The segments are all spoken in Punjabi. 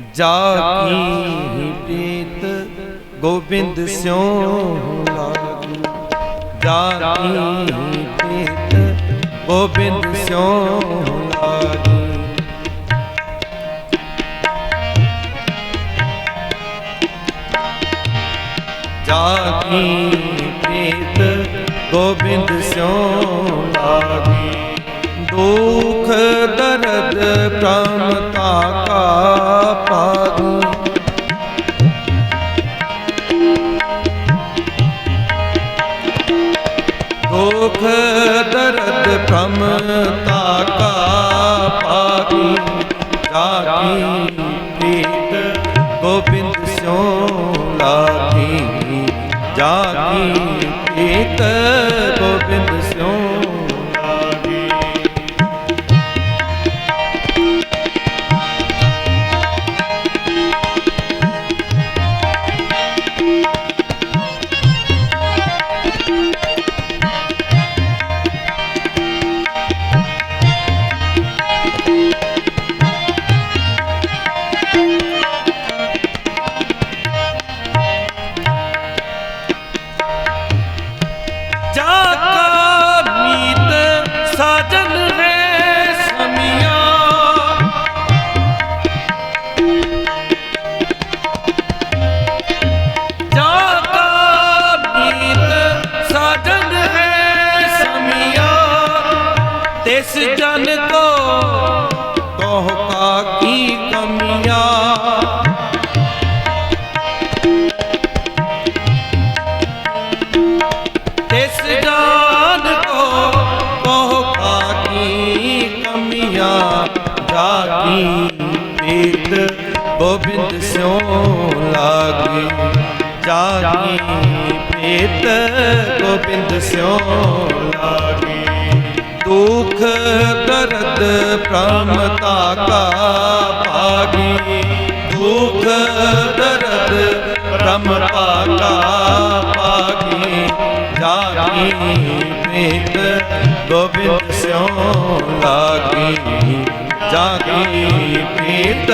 ਜਾ ਕੀ ਪ੍ਰੀਤ ਗੋਬਿੰਦ ਸਿਉ ਲਾਗੀ। ਜਾ ਕੀ ਪ੍ਰੀਤ ਗੋਬਿੰਦ ਸਿਉ ਲਾਗੀ। ਜਾ ਕੀ ਪ੍ਰੀਤ ਗੋਬਿੰਦ ਸਿਉ ਲਾਗੀ। ਦੁਖ ਦਰਦ ਪ੍ਰਮ ਤਾਕਾ ਪਾਗੀ। ਦੁਖ ਦਰਦ ਪ੍ਰਮ ਕਾ ਪਾਗੀ। ਜਾਗੀ ਪ੍ਰੀਤ ਗੋਬਿੰਦ ਸਿਉ ਲਾਗੀ। ਜਾਗੀ ਪ੍ਰੀਤ ਗੋਬਿੰਦ ਸਿਉ ਤਿਸ ਜਨ ਕੋ ਕਹ ਕਾ ਕੀ ਕਮੀਆਂ? ਤਿਸ ਜਾਨ ਕੋ ਕਹੋ ਕਾਕੀ ਕਮੀਆਂ ਜਾਗੀ ਪੀਤ ਗੋਬਿੰਦ ਸਿਉ ਲਾਗੀ? ਜਾਗੀ ਪੀਤ ਗੋਬਿੰਦ ਸਿਉ ਲਾਗੀ? ਦੁਖ ਦਰਦ ਪ੍ਰਮਤਾ ਕਾ ਭਾਗੀ। ਦੁਖ ਦਰਦ ਪ੍ਰਮਤਾ ਕਾ ਭਾਗੀ। ਜਾਗੀ ਪ੍ਰੀਤ ਗੋਬਿੰਦ ਸਿਉ ਲਾਗੀ। ਜਾਗੀ ਪ੍ਰੀਤ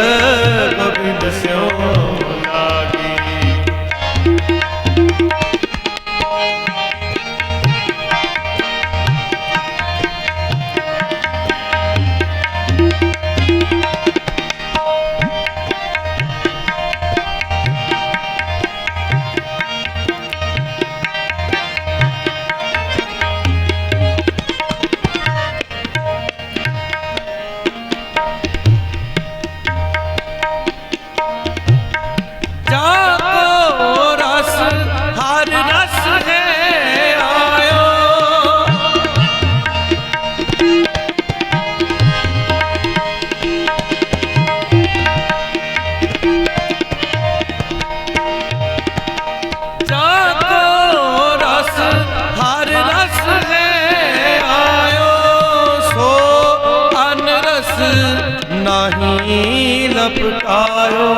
ਨਹੀਂ ਲਪਟਾਇਓ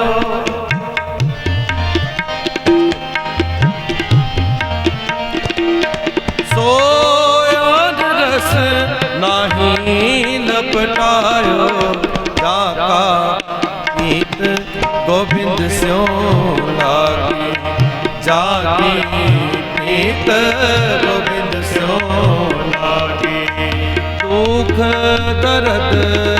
ਸੋਇਆਦ ਰਸ ਲਪਟਾਇਓ ਜਾ ਗੀਤ ਗੋਬਿੰਦ ਸਿਉ ਲਾਗੀ। ਜਾਗੀ ਗੀਤ ਗੋਬਿੰਦ ਸਿਉ ਲਾਗੀ। ਦੁਖ ਦਰਦ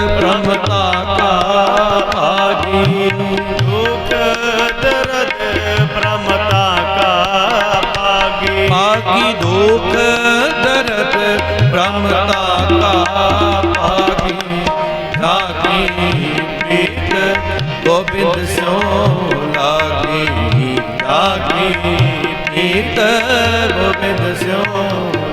ਪ੍ਰਮਤਾ ਕਾ ਭਾਗੀ ਜਾਗੀ ਪ੍ਰੀਤ ਗੋਬਿੰਦ ਸਿਉ ਲਾਗੀ ਜਾਗੀ ਪ੍ਰੀਤ ਗੋਬਿੰਦ ਸਿਉ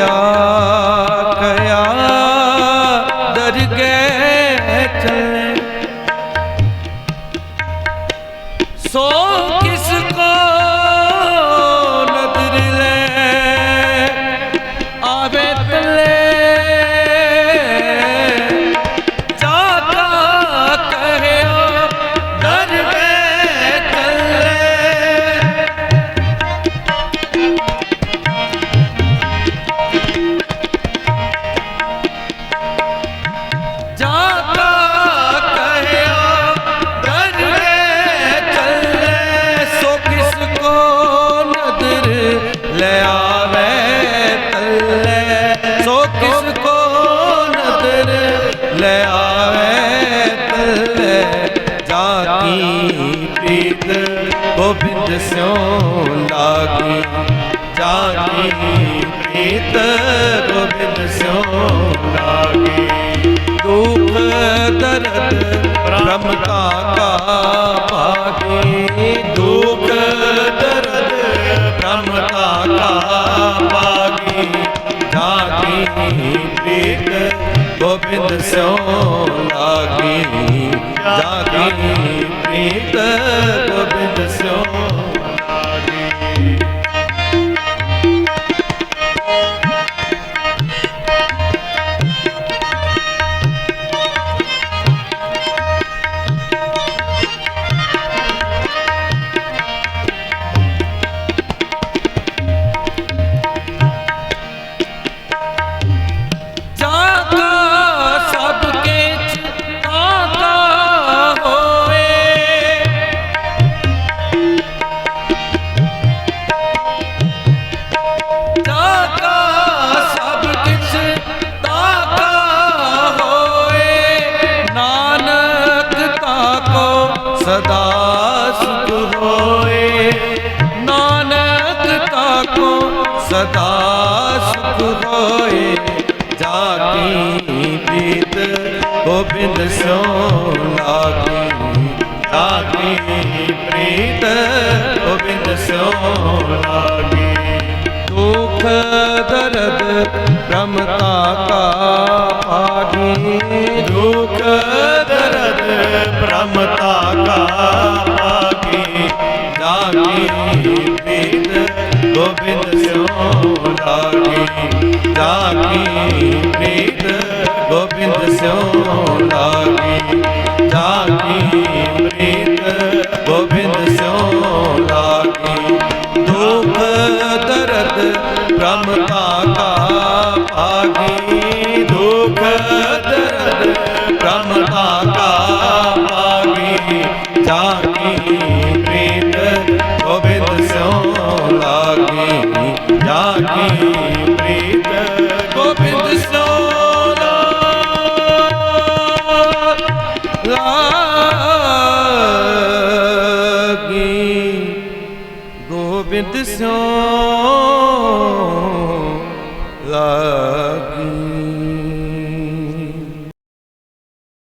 ਆ ਪ੍ਰੀਤ ਗੋਬਿੰਦ ਸਿਉ ਲਾਗੀ। ਜਾ ਪ੍ਰੀਤ ਗੋਬਿੰਦ ਸਿਉ ਲਾਗੀ। ਦੁਖ ਦਰਦ ਬ੍ਰਹਮਤਾ ਕਾ ਭਾਗੀ। ਦੁਖ ਦਰਦ ਬ੍ਰਹਮਤਾ ਕਾ ਭਾਗੀ। ਜਾਗੀ ਪ੍ਰੀਤ ਗੋਬਿੰਦ ਸਿਉ ਲਾਗੀ। ਜਾਗੀ ਪ੍ਰੀਤ ਸਦਾ ਸੁਖ ਹੋਏ। ਜਾਗੀ ਪ੍ਰੀਤ ਗੋਬਿੰਦ ਸਿਉ ਲਾਗੀ। ਜਾਗੀ ਪ੍ਰੀਤ ਗੋਬਿੰਦ ਸਿਉ ਲਾਗੀ। ਦੁਖ ਦਰਦ ਬ੍ਰਹਮਤਾ ਕਾ ਭਾਗੀ ਦੁਖ ਗੋਬਿੰਦ ਸਿਉ ਲਾਗੀ ਜਾਗੀ